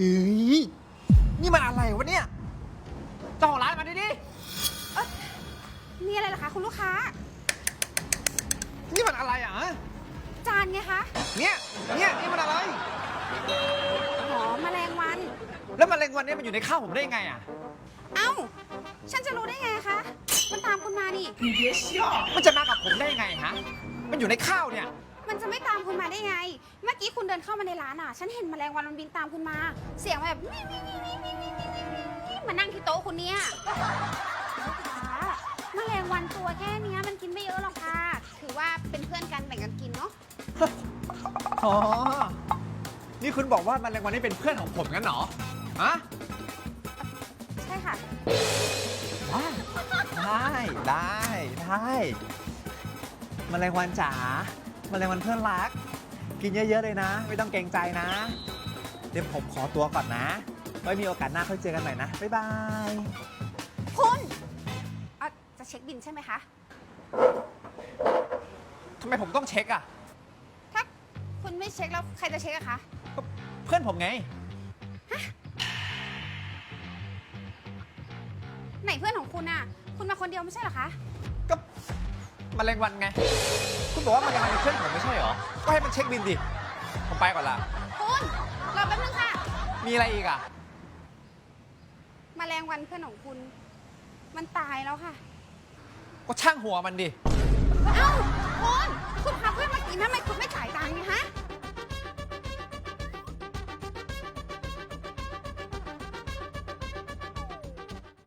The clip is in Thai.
เฮ้ยนี่มันอะไรวะเนี่ยเจ้าของร้านมาดิดิมีอะไรเหรอคะคุณลูกค้า นี่มันอะไรอะฮะจานไงคะ เนี่ยเนี่ยนี่มันอะไรอ๋อแมลงวัน แล้วแมลงวันเนี่ยมันอยู่ในข้าวผมได้ยังไงอะ เอ้า ฉันจะรู้ได้ไงคะ มันตามคุณมานี่ มันจะมากับผมได้ยังไงฮะ มันอยู่ในข้าวเนี่ย มันจะไม่ตามคุณมาได้ไง เมื่อกี้คุณเดินเข้ามาในร้านอะ ฉันเห็นแมลงวันมันบินตามคุณมา เสียงแบบนี่นี่นี่นี่นี่นี่นี่มานั่งที่โต๊ะคุณเนี่ยลูกค้าแมลงวันตัวแค่เนี้ยมันกินไม่เยอะหรอกค่ะ ถือว่าเป็นเพื่อนกันแบ่งกันกินเนาะ อ๋อ นี่คุณบอกว่าแมลงวันนี่เป็นเพื่อนของผมงั้นเหรอฮะใช่ค่ะ ได้ ได้ ได้แมลงวันจ๋า แมลงวันเพื่อนรัก กินเยอะ ๆ เลยนะ ไม่ต้องเกรงใจนะ เดี๋ยวผมขอตัวก่อนนะ ไว้มีโอกาสหน้าค่อยเจอกันใหม่นะ บ๊ายบาย คุณอะจะเช็คบินใช่ไหมคะ ทำไมผมต้องเช็คอะ ถ้าคุณไม่เช็คแล้วใครจะเช็คอะคะ เพื่อนผมไง ไหนเพื่อนของคุณอะคุณมาคนเดียวไม่ใช่เหรอคะ ก็ แมลงวันไง คุณบอกว่าแมลงวันเป็นเพื่อนผมไม่ใช่เหรอ ก็ให้มันเช็คบินดิ ผมไปก่อนละ คุณรอแป๊บนึงค่ะ มีอะไรอีกอะมแมลงวันเพื่อนของคุณ มันตายแล้วค่ะ ก็ช่างหัวมันดิ เอ้า